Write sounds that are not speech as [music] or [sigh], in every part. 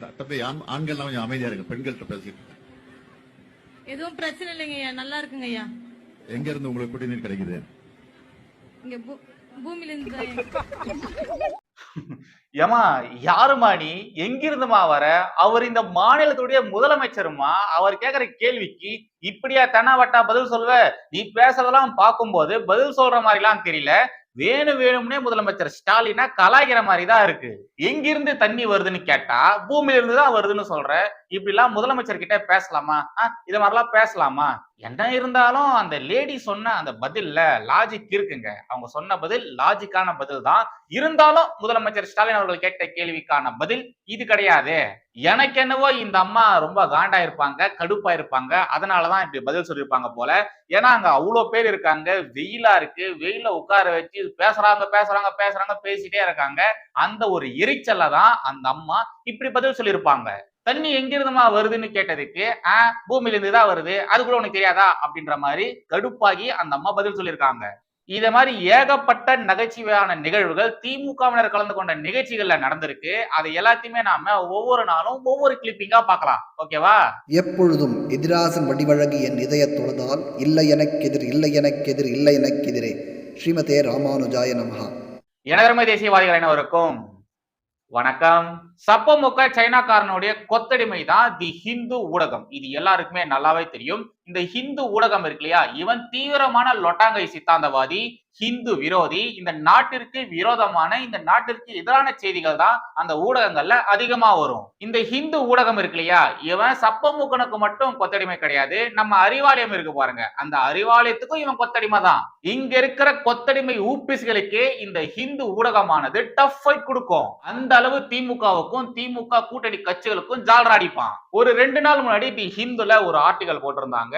தம்பி ஆண்- ஆண்கள்லாம் கொஞ்சம் அமைதியா இருக்கு பெண்கள்கிட்ட பேசிட்டு. எதுவும் பிரச்சனை இல்லைங்க ஐயா. நல்லா இருக்குங்க ஐயா. எங்க இருந்து உங்களுக்கு குடிநீர் கிடைக்குது? இங்க பூமியில இருந்து. [laughs] ஏமா யாருமா நீ? எங்கிருந்துமா வர? அவர் இந்த மாநிலத்துடைய முதலமைச்சருமா அவர் கேக்குற கேள்விக்கு இப்படியா தென்னாவட்டா பதில் சொல்வ நீ பேசுறதெல்லாம் பார்க்கும்போது பதில் சொல்ற மாதிரிலாம் தெரியல. வேணும் வேணும்னே முதலமைச்சர் ஸ்டாலினா கலாய்க்கிற மாதிரி தான் இருக்கு. எங்கிருந்து தண்ணி வருதுன்னு கேட்டா பூமியில இருந்து தான் வருதுன்னு சொல்ற இப்படி எல்லாம் முதலமைச்சர் கிட்ட பேசலாமா? ஆ, இது மாதிரிலாம் பேசலாமா? என்ன இருந்தாலும் அந்த லேடி சொன்ன அந்த பதில்ல லாஜிக் இருக்குங்க. அவங்க சொன்ன பதில் லாஜிக்கான பதில் தான். இருந்தாலும் முதலமைச்சர் ஸ்டாலின் அவர்கள் கேட்ட கேள்விக்கான பதில் இது கிடையாது. எனக்கு என்னவோ இந்த அம்மா ரொம்ப காண்டா இருப்பாங்க கடுப்பா இருப்பாங்க அதனாலதான் இப்படி பதில் சொல்லியிருப்பாங்க போல. ஏன்னா அங்க அவ்வளவு பேர் இருக்காங்க. வெயிலா இருக்கு. வெயில உட்கார வச்சு பேசுறாங்க பேசுறாங்க பேசுறாங்க பேசிட்டே இருக்காங்க. அந்த ஒரு எரிச்சல்ல தான் அந்த அம்மா இப்படி பதில் சொல்லியிருப்பாங்க. தண்ணி எங்கிருந்துமா வருதுன்னு கேட்டதுக்கு ஆஹ் பூமியில இருந்து தான் வருது. அது கூட உனக்கு தெரியாதா? அப்படின்ற மாதிரி கடுப்பாகி அந்த அம்மா பதில் சொல்லியிருக்காங்க. இத மாதிரி ஏகப்பட்ட நகைச்சுவையான நிகழ்வுகள் திமுகவினர் கலந்து கொண்ட நிகழ்ச்சிகள்ல நடந்திருக்கு. அதை எல்லாத்தையுமே நாம ஒவ்வொரு நாளும் ஒவ்வொரு கிளிப்பிங்கா பார்க்கலாம். ஓகேவா? எப்பொழுதும் எதிராசன் வடிவழகு என் இதயத் தொழுதால் இல்லை எனக்கெதிர் இல்லை எனக்கெதிர் இல்லை எனக்கெதிரே ஸ்ரீமதே ராமானுஜாய நமஹா. எனதர்மை தேசியவாதிகள் அனைவருக்கும் வணக்கம். சப்பமுக சைனாக்காரனுடைய கொத்தடிமை தான் தி ஹிந்து ஊடகம். இது எல்லாருக்குமே நல்லாவே தெரியும். இந்த ஹிந்து ஊடகம் இருக்கு இல்லையா? இவன் தீவிரமான லொட்டாங்கை சித்தாந்தவாதி ஹிந்து விரோதி. இந்த நாட்டிற்கு விரோதமான இந்த நாட்டிற்கு எதிரான செய்திகள் தான் அந்த ஊடகங்கள்ல அதிகமா வரும். இந்த ஹிந்து ஊடகம் இருக்கு இல்லையா? இவன் சப்பமுகனுக்கு மட்டும் கொத்தடிமை கிடையாது. நம்ம அறிவாலயம் இருக்கு பாருங்க. அந்த அறிவாலயத்துக்கும் இவன் கொத்தடிமை தான். இங்க இருக்கிற கொத்தடிமை ஊப்பிஸ்களுக்கே இந்த ஹிந்து ஊடகமானது டஃப் ஃபைட் கொடுக்கும். அந்த அளவு திமுகவுக்கும் திமுக கூட்டணி கட்சிகளுக்கும் ஜால்ரா அடிப்பான் ஒரு ரெண்டு நாள் முன்னாடி தி ஹிந்துல ஒரு ஆர்டிகல் போட்டிருந்தாங்க.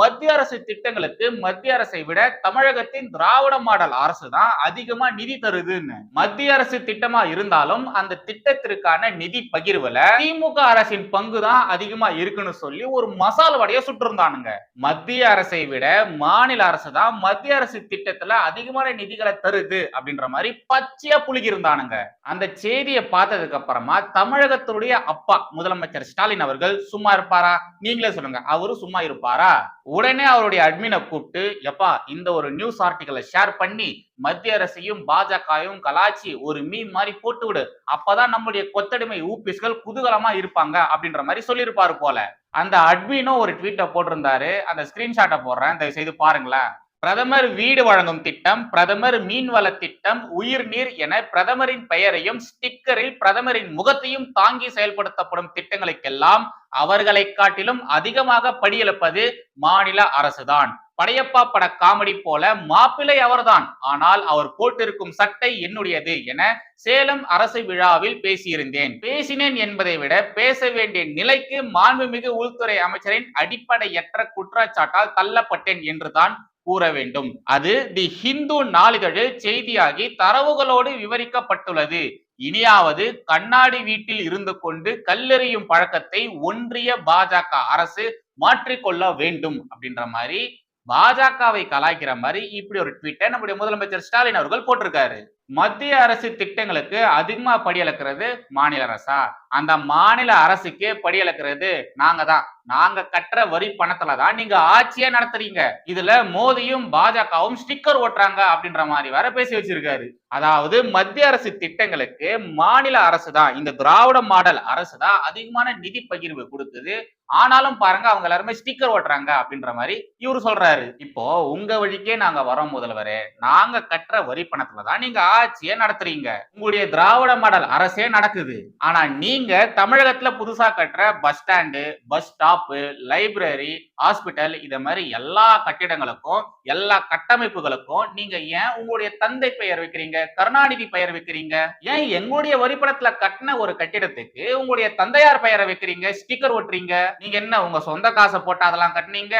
மத்திய அரசு திட்டங்களுக்கு மத்திய அரசை விட தமிழகத்தின் திராவிட மாடல் அரசு தான் அதிகமா நிதி தருதுன்னு. மத்திய அரசு திட்டமா இருந்தாலும் அந்த திட்டத்திற்கான நிதி பகிர்வுல திமுக அரசின் பங்கு தான் அதிகமா இருக்குன்னு சொல்லி ஒரு மசால் வடைய சுட்டிருந்தானுங்க. மத்திய அரசை விட மாநில அரசு தான் மத்திய அரசு திட்டத்துல அதிகமான நிதிகளை தருது அப்படின்ற மாதிரி பச்சையா புழுகி இருந்தானுங்க அந்த செய்தியை பார்த்ததுக்கு அப்புறமா தமிழகத்துடைய அப்பா முதலமைச்சர் ஸ்டாலின் அவர்கள் சும்மா இருப்பாரா? நீங்களே சொல்லுங்க. அவரு சும்மா இருப்பாரா? உடனே அவருடைய அட்மினை கூப்பிட்டு எப்பா இந்த ஒரு நியூஸ் ஆர்டிக்கலை ஷேர் பண்ணி மத்திய அரசையும் பாஜகவும் கலாச்சி ஒரு மீன் மாதிரி போட்டு விடு. அப்பதான் நம்முடைய கொத்தடிமை ஊபிஸ்கள் குதூகலமா இருப்பாங்க அப்படின்ற மாதிரி சொல்லியிருப்பாரு போல. அந்த அட்மினும் ஒரு ட்வீட்டை போட்டிருந்தாரு. அந்த ஸ்கிரீன்ஷாட்டை போடுறேன். தயவு செய்து பாருங்களேன். பிரதமர் வீடு வழங்கும் திட்டம் பிரதமர் மீன்வள திட்டம் உயிர்நீர் என பிரதமரின் பெயரையும் ஸ்டிக்கரில் பிரதமரின் முகத்தையும் தாங்கி செயல்படுத்தப்படும் திட்டங்களுக்கெல்லாம் அவர்களை காட்டிலும் அதிகமாக படியெழுப்பது மாநில அரசுதான். படையப்பா பட காமெடி போல மாப்பிள்ளை அவர்தான். ஆனால் அவர் போட்டிருக்கும் சட்டை என்னுடையது என சேலம் அரசு விழாவில் பேசியிருந்தேன். பேசினேன் என்பதை விட பேச வேண்டிய நிலைக்கு மாண்புமிகு உள்துறை அமைச்சரின் அடிப்படையற்ற குற்றச்சாட்டால் தள்ளப்பட்டேன் என்றுதான் கூற வேண்டும். அது தி ஹிந்து நாளிதழில் செய்தியாகி தரவுகளோடு விவரிக்கப்பட்டுள்ளது. இனியாவது கண்ணாடி வீட்டில் இருந்து கொண்டு கல்லெறியும் பழக்கத்தை ஒன்றிய பாஜக அரசு மாற்றிக்கொள்ள வேண்டும் அப்படின்ற மாதிரி பாஜகவை கலாய்க்கிற மாதிரி இப்படி ஒரு ட்வீட்டை நம்முடைய முதலமைச்சர் ஸ்டாலின் அவர்கள் போட்டிருக்காரு. மத்திய அரசு திட்டங்களுக்கு அதிகமா படியளக்கிறது மாநில அரசா? அந்த மாநில அரசுக்கே படியளக்கிறது. நாங்க தான் நாங்க கட்டுற வரி பணத்துல தான் நீங்க ஆட்சியே நடத்துறீங்க. இதுல மோதியும் பாஜகவும் ஸ்டிக்கர் ஓட்டுறாங்க அப்படின்ற மாதிரி வேற பேசி வச்சிருக்காரு. அதாவது மத்திய அரசு திட்டங்களுக்கு மாநில அரசு தான் இந்த திராவிட மாடல் அரசு தான் அதிகமான நிதி பகிர்வு கொடுக்குது. ஆனாலும் பாருங்க அவங்க எல்லாருமே ஸ்டிக்கர் ஓட்டுறாங்க அப்படின்ற மாதிரி இவரு சொல்றாரு. இப்போ உங்க வழிக்கே நாங்க வரோம் முதல்வரே. நாங்க கட்டுற வரி பணத்துல தான் நீங்க ஆட்சியே நடத்துறீங்க. உங்களுடைய திராவிட மாடல் அரசே நடக்குது. ஆனா நீங்க தமிழகத்துல புதுசா கட்டுற bus stand bus stop library hospital இத மாதிரி எல்லா கட்டிடங்களுக்கும் எல்லா கட்டமைப்புகளுக்கும் நீங்க ஏன் உங்களுடைய தந்தை பெயர் வைக்கிறீங்க? கருணாநிதி பெயர் வைக்கிறீங்க? ஏன் எங்களுடைய வரிப்படத்துல கட்டின ஒரு கட்டிடத்துக்கு உங்களுடைய தந்தையார் பெயரை வைக்கிறீங்க? ஸ்டிக்கர் ஒட்டுறீங்க? நீங்க என்ன உங்க சொந்த காசை போட்டு அதெல்லாம் கட்டினீங்க?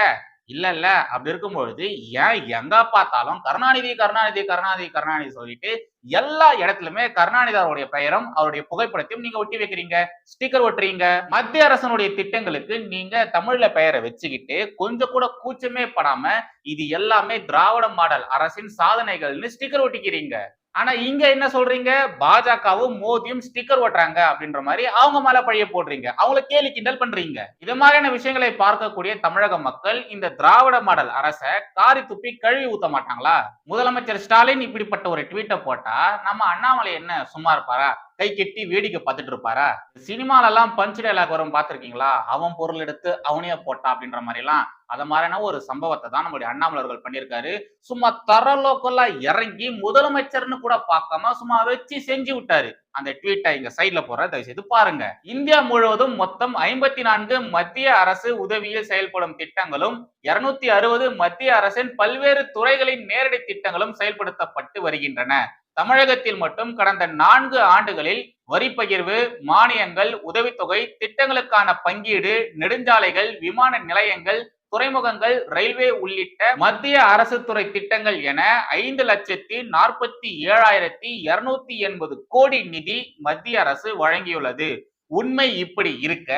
இல்ல இல்ல. அப்படி இருக்கும்பொழுது ஏன் எங்க பார்த்தாலும் கருணாநிதி கருணாநிதி கருணாநிதி கருணாநிதி சொல்லிட்டு எல்லா இடத்துலயுமே கருணாநிதி அவருடைய பெயரும் அவருடைய புகைப்படத்தையும் நீங்க ஒட்டி வைக்கிறீங்க. ஸ்டிக்கர் ஒட்டுறீங்க. மத்திய அரசனுடைய திட்டங்களுக்கு நீங்க தமிழ்ல பெயரை வச்சுக்கிட்டு கொஞ்சம் கூட கூச்சமே படாம இது எல்லாமே திராவிட மாடல் அரசின் சாதனைகள்னு ஸ்டிக்கர் ஒட்டிக்கிறீங்க. ஆனா இங்க என்ன சொல்றீங்க? பாஜகவும் மோதியும் ஸ்டிக்கர் ஓட்டுறாங்க அப்படின்ற மாதிரி அவங்க மேல பழிய போடுறீங்க. அவங்கள கேலி கிண்டல் பண்றீங்க. இது மாதிரியான விஷயங்களை பார்க்கக்கூடிய தமிழக மக்கள் இந்த திராவிட மாடல் அரச காரி துப்பி கழுவி ஊத்த மாட்டாங்களா? முதலமைச்சர் ஸ்டாலின் இப்படிப்பட்ட ஒரு ட்வீட்டை போட்டா நம்ம அண்ணாமலை என்ன சும்மா இருப்பாரா? கை கட்டி வேடிக்கை பார்த்துட்டு இருப்பாரா? சினிமால எல்லாம் பஞ்ச் டைலாக் வரும் பார்த்துருக்கீங்களா? அவன் பொருள் எடுத்து அவனையே போட்டா அப்படின்ற மாதிரி எல்லாம் அத மாதிரியான ஒரு சம்பவத்தை தான் நம்முடைய அண்ணாமலை அவர்கள் பண்ணியிருக்காரு. சும்மா தரலோக்கல்லா இறங்கி முதலமைச்சர்னு கூட பார்க்காம சும்மா வச்சு செஞ்சு விட்டாரு. அந்த ட்வீட்டை இங்க சைட்ல போற தயவு செய்து பாருங்க. இந்தியா முழுவதும் மொத்தம் ஐம்பத்தி நான்கு மத்திய அரசு உதவியில் செயல்படும் திட்டங்களும் இருநூத்தி அறுபது மத்திய அரசின் பல்வேறு துறைகளின் நேரடி திட்டங்களும் செயல்படுத்தப்பட்டு வருகின்றன. தமிழகத்தில் மட்டும் கடந்த நான்கு ஆண்டுகளில் வரி பகிர்வு மானியங்கள் உதவித்தொகை திட்டங்களுக்கான பங்கீடு நெடுஞ்சாலைகள் விமான நிலையங்கள் துறைமுகங்கள் ரயில்வே உள்ளிட்ட மத்திய அரசு துறை திட்டங்கள் என ஐந்து லட்சத்தி நாற்பத்தி ஏழாயிரத்தி இருநூத்தி எண்பது கோடி நிதி மத்திய அரசு வழங்கியுள்ளது. உண்மை இப்படி இருக்க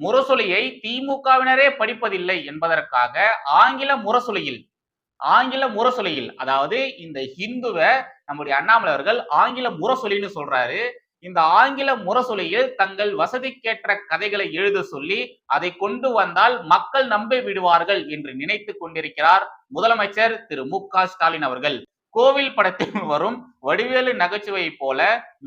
முரசொலியை திமுகவினரே படிப்பதில்லை என்பதற்காக ஆங்கில முரசொலியில் ஆங்கில முரசொலியில் அதாவது இந்த ஹிந்துவை நம்முடைய அண்ணாமலை அவர்கள் ஆங்கில முரசொலின்னு சொல்றாரு. இந்த ஆங்கில முரசொலியில் தங்கள் வசதிக்கேற்ற கதைகளை எழுத சொல்லி அதை கொண்டு வந்தால் மக்கள் நம்பி விடுவார்கள் என்று நினைத்து கொண்டிருக்கிறார் முதலமைச்சர் திரு மு க ஸ்டாலின் அவர்கள். கோவில் படத்தில் வரும் வடிவேலு நகைச்சுவை போல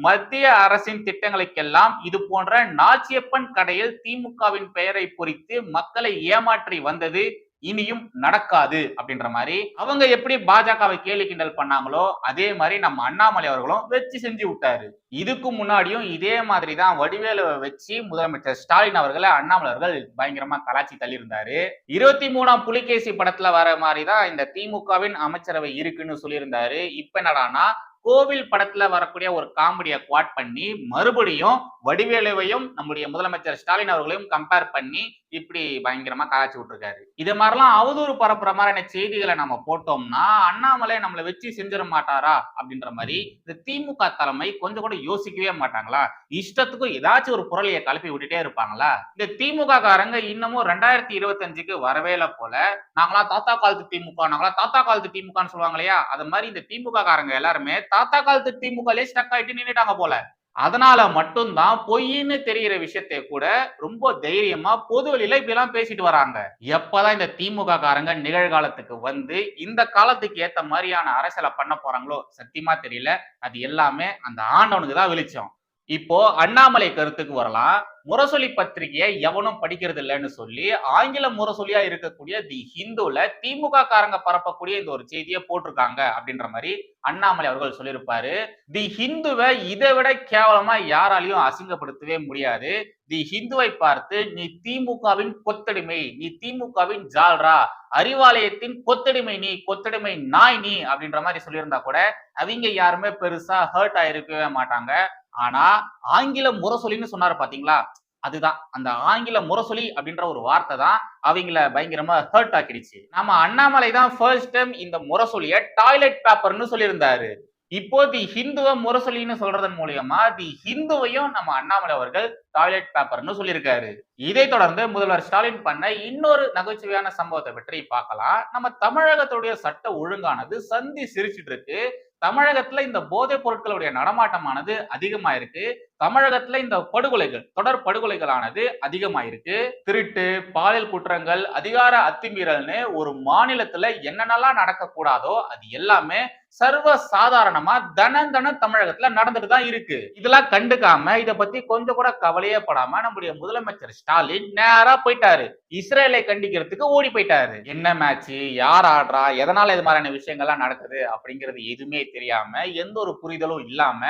மத்திய அரசின் திட்டங்களுக்கெல்லாம் இது போன்ற நாச்சியப்பன் கடையில் திமுகவின் பெயரை பொறித்து மக்களை ஏமாற்றி வந்தது இனியும் நடக்காது அப்படின்ற மாதிரி அவங்க எப்படி பாஜகவை கேலி கிண்டல் பண்ணாங்களோ அதே மாதிரி நம்ம அண்ணாமலை அவர்களும் வச்சு செஞ்சு விட்டாரு. இதுக்கு முன்னாடியும் இதே மாதிரி தான் வடிவேலுவை வச்சு முதலமைச்சர் ஸ்டாலின் அவர்களை அண்ணாமலை அவர்கள் பயங்கரமா கலாச்சி தள்ளியிருந்தாரு. இருபத்தி மூணாம் புலிகேசி படத்துல வர மாதிரி தான் இந்த திமுகவின் அமைச்சரவை இருக்குன்னு சொல்லியிருந்தாரு. இப்ப என்னடானா கோவில் படத்துல வரக்கூடிய ஒரு காமெடியை குவாட் பண்ணி மறுபடியும் வடிவேலுவையும் நம்முடைய முதலமைச்சர் ஸ்டாலின் அவர்களையும் கம்பேர் பண்ணி இப்படி பயங்கரமா காய்ச்சி விட்டுருக்காரு. இது மாதிரிலாம் அவதூறு பரப்புற மாதிரியான செய்திகளை நம்ம போட்டோம்னா அண்ணாமலை நம்மளை வச்சு செஞ்சிட மாட்டாரா? அப்படின்ற மாதிரி இந்த திமுக தலைமை கொஞ்சம் கூட யோசிக்கவே மாட்டாங்களா? இஷ்டத்துக்கும் ஏதாச்சும் ஒரு குரலையை கலப்பி விட்டுட்டே இருப்பாங்களா? இந்த திமுக காரங்க இன்னமும் ரெண்டாயிரத்தி இருபத்தஞ்சுக்கு வரவே இல்லை போல. நாங்களா தாத்தா காலத்து திமுக நாங்களா தாத்தா காலத்து திமுகன்னு சொல்லுவாங்க இல்லையா? அது மாதிரி இந்த திமுக காரங்க எல்லாருமே தாத்தா காலத்து திமுகலயே ஸ்டக் ஆயிட்டு நின்னுட்டாங்க போல. அதனால மட்டும்தான் பொய்ன்னு தெரியிற விஷயத்தை கூட ரொம்ப தைரியமா பொது வழியில இப்படி எல்லாம் பேசிட்டு வராங்க. எப்பதான் இந்த திமுக காரங்க நிகழ்காலத்துக்கு வந்து இந்த காலத்துக்கு ஏத்த மாதிரியான அரசியலை பண்ண போறாங்களோ சத்தியமா தெரியல. அது எல்லாமே அந்த ஆண்டவனுக்கு தான் வெளிச்சம். இப்போ அண்ணாமலை கருத்துக்கு வரலாம். முரசொலி பத்திரிகையை எவனும் படிக்கிறது இல்லைன்னு சொல்லி ஆங்கில முரசொலியா இருக்கக்கூடிய தி ஹிந்துல திமுக காரங்க பரப்பக்கூடிய இந்த ஒரு செய்தியை போட்டிருக்காங்க அப்படின்ற மாதிரி அண்ணாமலை அவர்கள் சொல்லியிருப்பாரு. தி ஹிந்துவை இதை விட கேவலமா யாராலையும் அசிங்கப்படுத்தவே முடியாது. தி ஹிந்துவை பார்த்து நீ திமுகவின் கொத்தடிமை நீ திமுகவின் ஜால்ரா அறிவாலயத்தின் கொத்தடிமை நீ கொத்தடிமை நாய் நீ அப்படின்ற மாதிரி சொல்லியிருந்தா கூட அவங்க யாருமே பெருசா ஹர்ட் ஆயிருக்கவே மாட்டாங்க. ஆனா ஆங்கில முரசொலின்னு சொன்னாரு பாத்தீங்களா? அதுதான். அந்த ஆங்கில முரசொலி அப்படின்ற ஒரு வார்த்தை தான் அவங்கள பயங்கரமா ஹர்ட் ஆக்கிடுச்சு. நம்ம அண்ணாமலை தான் ஃபர்ஸ்ட் டைம் இந்த முரசொலிய டாய்லெட் பேப்பர்னு சொல்லியிருந்தாரு. இப்போ தி ஹிந்துவ முரசொலின்னு சொல்றதன் மூலியமா தி ஹிந்துவையும் நம்ம அண்ணாமலை அவர்கள் டாய்லெட் பேப்பர்னு சொல்லியிருக்காரு. இதை தொடர்ந்து முதல்வர் ஸ்டாலின் பண்ண இன்னொரு நகைச்சுவையான சம்பவத்தை பற்றி பார்க்கலாம். நம்ம தமிழகத்துடைய சட்ட ஒழுங்கானது சந்தி சிரிச்சிட்டு இருக்கு. தமிழகத்துல இந்த போதைப் பொருட்களுடைய நடமாட்டமானது அதிகமாயிருக்கு. தமிழகத்துல இந்த படுகொலைகள் தொடர் படுகொலைகளானது அதிகமாயிருக்கு. திருட்டு பாலியல் குற்றங்கள் அதிகார அத்துமீறல்னு ஒரு மாநிலத்துல என்னென்னலாம் நடக்கக்கூடாதோ அது எல்லாமே சர்வ சாதாரணமா தனம் தனம் தமிழகத்துல நடந்துட்டு தான் இருக்கு. இதெல்லாம் கண்டுக்காம இதை பத்தி கொஞ்சம் கூட கவலையே படாம நம்முடைய முதலமைச்சர் ஸ்டாலின் நேரா போயிட்டாரு. இஸ்ரேலை கண்டிக்கிறதுக்கு ஓடி போயிட்டாரு. என்ன மேட்ச் யார் ஆடுறா? எதனால இது மாதிரியான விஷயங்கள்லாம் நடக்குது? அப்படிங்கிறது எதுவுமே தெரியாம எந்த ஒரு புரிதலும் இல்லாம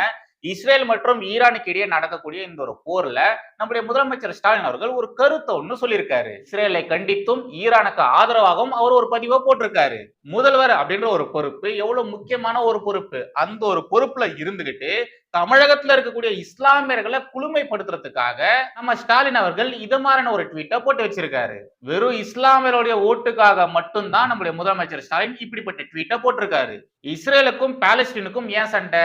இஸ்ரேல் மற்றும் ஈரானுக்கு இடையே நடக்கக்கூடிய இந்த ஒரு போர்ல நம்முடைய முதலமைச்சர் ஸ்டாலின் அவர்கள் ஒரு கருத்தை ஒண்ணு சொல்லியிருக்காரு. இஸ்ரேலை கண்டித்தும் ஈரானுக்கு ஆதரவாகவும் அவர் ஒரு பதிவை போட்டிருக்காரு. முதல்வர் அப்படின்ற ஒரு பொறுப்பு எவ்வளவு முக்கியமான ஒரு பொறுப்பு? அந்த ஒரு பொறுப்புல இருந்துகிட்டு தமிழகத்துல இருக்கக்கூடிய இஸ்லாமியர்களை குழுமைப்படுத்துறதுக்காக நம்ம ஸ்டாலின் அவர்கள் இது மாதிரியான ஒரு ட்வீட்டை போட்டு வச்சிருக்காரு. வெறும் இஸ்லாமியருடைய ஓட்டுக்காக மட்டும்தான் நம்முடைய முதலமைச்சர் ஸ்டாலின் இப்படிப்பட்ட ட்வீட்டை போட்டிருக்காரு. இஸ்ரேலுக்கும் பாலஸ்டீனுக்கும் ஏன் சண்டை?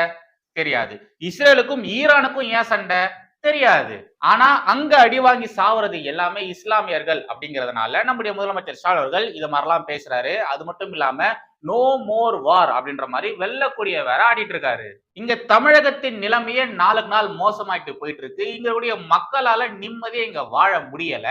தெரியாது. இஸ்ரேலுக்கும் ஈரானுக்கும் ஏன் சண்டை? தெரியாது. ஆனா அங்க அடி வாங்கி சாவுறது எல்லாமே இஸ்லாமியர்கள் அப்படிங்கிறதுனால நம்முடைய முதலமைச்சர் ஸ்டாலின் அவர்கள் இது மாதிரிலாம் பேசுறாரு. அது மட்டும் இல்லாம நோ மோர் வார் அப்படின்ற மாதிரி வெல்லக்கூடிய வேற ஆடிட்டு இருக்காரு. இங்க தமிழகத்தின் நிலைமையே நாளுக்கு நாள் மோசமாயிட்டு போயிட்டு இருக்கு இங்களுடைய மக்களால நிம்மதியா இங்க வாழ முடியல.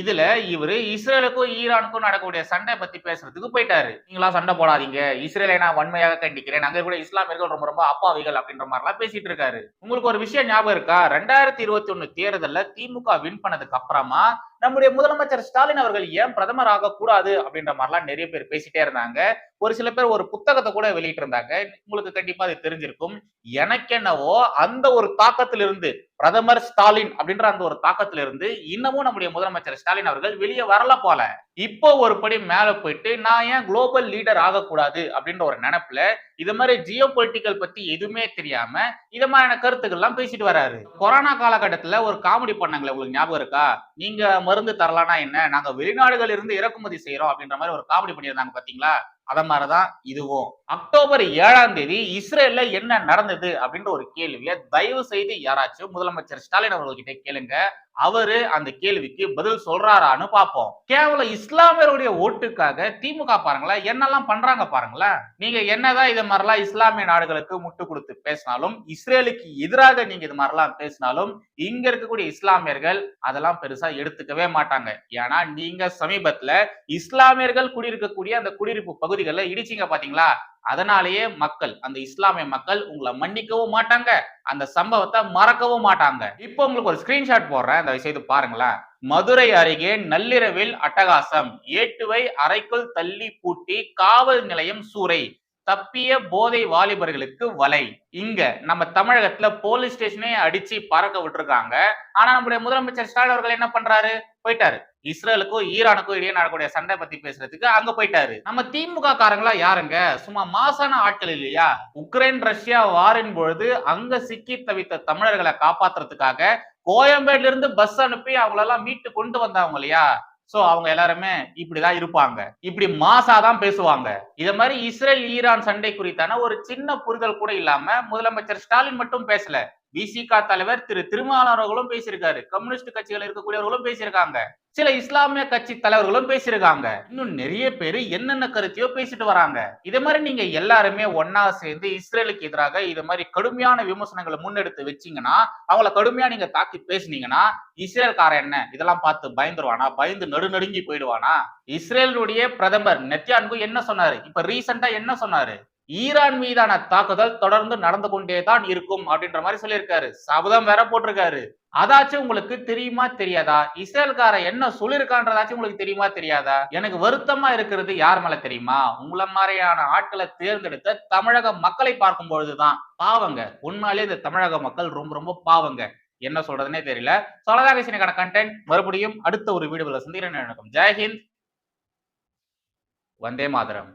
இதுல இவரு இஸ்ரேலுக்கும் ஈரானுக்கும் நடக்கக்கூடிய சண்டை பத்தி பேசுறதுக்கு போயிட்டாரு. நீங்களா சண்டை போடாதீங்க. இஸ்ரேலை நான் வன்மையாக கண்டிக்கிறேன். அங்க கூட இஸ்லாமியர்கள் ரொம்ப ரொம்ப அப்பாவிகள் அப்படின்ற மாதிரி எல்லாம் பேசிட்டு இருக்காரு. உங்களுக்கு ஒரு விஷயம் ஞாபகம் இருக்கா? ரெண்டாயிரத்தி இருபத்தி ஒண்ணு தேர்தல்ல திமுக வின் பண்ணதுக்கு அப்புறமா நம்முடைய முதலமைச்சர் ஸ்டாலின் அவர்கள் ஏன் பிரதமர் ஆகக்கூடாது அப்படின்ற மாதிரிலாம் நிறைய பேர் பேசிட்டே இருந்தாங்க. ஒரு சில பேர் ஒரு புத்தகத்தை கூட வெளியிட்டு இருந்தாங்க உங்களுக்கு கண்டிப்பா அது தெரிஞ்சிருக்கும். எனக்கென்னவோ அந்த ஒரு தாக்கத்திலிருந்து பிரதமர் ஸ்டாலின் அப்படின்ற அந்த ஒரு தாக்கத்துல இருந்து இன்னமும் நம்முடைய முதலமைச்சர் ஸ்டாலின் அவர்கள் வெளியே வரல போல. இப்போ ஒரு படி மேல போயிட்டு நான் ஏன் குளோபல் லீடர் ஆகக்கூடாது அப்படின்ற ஒரு நினைப்புல இது மாதிரி ஜியோ பொலிட்டிக்கல் பத்தி எதுவுமே தெரியாம இது மாதிரியான கருத்துக்கள் எல்லாம் பேசிட்டு வராரு. கொரோனா காலகட்டத்துல ஒரு காமெடி பண்ணாங்களே உங்களுக்கு ஞாபகம் இருக்கா? நீங்க மருந்து தரலானா என்ன? நாங்க வெளிநாடுகள் இருந்து இறக்குமதி செய்யறோம் அப்படின்ற மாதிரி ஒரு காமெடி பண்ணியிருந்தாங்க பாத்தீங்களா? அத மாதிரிதான் இதுவும். அக்டோபர் ஏழாம் தேதி இஸ்ரேல்ல என்ன நடந்தது அப்படின்ற ஒரு கேள்வியை தயவு செய்து யாராச்சும் முதலமைச்சர் ஸ்டாலின் அவர்கள்கிட்ட கேளுங்க. அவரு அந்த கேள்விக்கு பதில் சொல்றாரான்னு பார்ப்போம். கேவலம் இஸ்லாமியருடைய ஓட்டுக்காக திமுக பாருங்களேன் என்னெல்லாம் பண்றாங்க பாருங்களேன். நீங்க என்னதான் இது மாதிரிலாம் இஸ்லாமிய நாடுகளுக்கு முட்டு கொடுத்து பேசினாலும் இஸ்ரேலுக்கு எதிராக நீங்க இது மாதிரிலாம் பேசினாலும் இங்க இருக்கக்கூடிய இஸ்லாமியர்கள் அதெல்லாம் பெருசா எடுத்துக்கவே மாட்டாங்க. ஏன்னா நீங்க சமீபத்துல இஸ்லாமியர்கள் குடியிருக்கக்கூடிய அந்த குடியிருப்பு பகுதிகளில் இடிச்சீங்க பாத்தீங்களா? அதனாலேயே மக்கள் அந்த இஸ்லாமிய மக்கள் உங்களை மன்னிக்கவும் மாட்டாங்க அந்த சம்பவத்தை மறக்கவும் மாட்டாங்க. இப்போ உங்களுக்கு ஒரு ஸ்கிரீன்ஷாட் போடுறேன். அந்த செய்து பாருங்களேன். மதுரை அருகே நள்ளிரவில் அட்டகாசம். ஏட்டுவை அறைக்குள் தள்ளி பூட்டி காவல் நிலையம் சூறை. தப்பிய போதை வாலிபர்களுக்கு வலை. இங்க நம்ம தமிழகத்துல போலீஸ் ஸ்டேஷனே அடிச்சு பறக்க விட்டுருக்காங்க. ஆனா நம்முடைய முதலமைச்சர் ஸ்டாலின் அவர்கள் என்ன பண்றாரு? போயிட்டாரு. இஸ்ரேலுக்கும் ஈரானுக்கும் இடையே நடக்கூடிய சண்டை பத்தி பேசுறதுக்கு அங்க போயிட்டாரு. நம்ம திமுக காரங்களா யாருங்க? சும்மா மாசான ஆட்கள் இல்லையா? உக்ரைன் ரஷ்யா வாரின் பொழுது அங்க சிக்கி தவித்த தமிழர்களை காப்பாத்துறதுக்காக கோயம்பேடுல இருந்து பஸ் அனுப்பி அவங்களெல்லாம் மீட்டு கொண்டு வந்தாங்க இல்லையா? சோ அவங்க எல்லாருமே இப்படிதான் இருப்பாங்க. இப்படி மாசாதான் பேசுவாங்க. இத மாதிரி இஸ்ரேல் ஈரான் சண்டை குறித்தான ஒரு சின்ன புரிதல் கூட இல்லாம முதலமைச்சர் ஸ்டாலின் மட்டும் பேசல. விசிக தலைவர் திரு திருமாவளவர்களும் பேசியிருக்காரு. கம்யூனிஸ்ட் கட்சிகள் இருக்கக்கூடியவர்களும் பேசியிருக்காங்க. சில இஸ்லாமிய கட்சி தலைவர்களும் பேசியிருக்காங்க. இன்னும் நிறைய பேர் என்னென்ன கருத்தையோ பேசிட்டு வராங்க. இதே மாதிரி நீங்க எல்லாருமே ஒன்னா சேர்ந்து இஸ்ரேலுக்கு எதிராக இது மாதிரி கடுமையான விமர்சனங்களை முன்னெடுத்து வச்சீங்கன்னா அவங்கள கடுமையா நீங்க தாக்கி பேசுனீங்கன்னா இஸ்ரேல்காரன் என்ன? இதெல்லாம் பார்த்து பயந்துருவானா? பயந்து நடுநடுங்கி போயிடுவானா? இஸ்ரேலுடைய பிரதமர் நெத்தியான்கு என்ன சொன்னாரு? இப்ப ரீசெண்டா என்ன சொன்னாரு? ஈரான் மீதான தாக்குதல் தொடர்ந்து நடந்து கொண்டே தான் இருக்கும் அப்படின்ற மாதிரி சொல்லியிருக்காரு. சபதம் வேற போட்டிருக்காரு. அதாச்சும் உங்களுக்கு தெரியுமா தெரியாதா? இஸ்ரேல்கார என்ன சொல்லிருக்கான்றதாச்சும் உங்களுக்கு தெரியுமா தெரியாதா? எனக்கு வருத்தமா இருக்கிறது யார் மேல தெரியுமா? உங்களை மாதிரியான ஆட்களை தேர்ந்தெடுத்த தமிழக மக்களை பார்க்கும் பொழுதுதான் பாவங்க. உண்மையிலே இந்த தமிழக மக்கள் ரொம்ப ரொம்ப பாவங்க. என்ன சொல்றதுன்னே தெரியல. சொல்லதாக சீனுக்கான கண்டென்ட் மறுபடியும் அடுத்த ஒரு வீடியோவில் சந்திக்கிறேன். எனக்கும் ஜெயஹிந்த் வந்தே மாதரம்.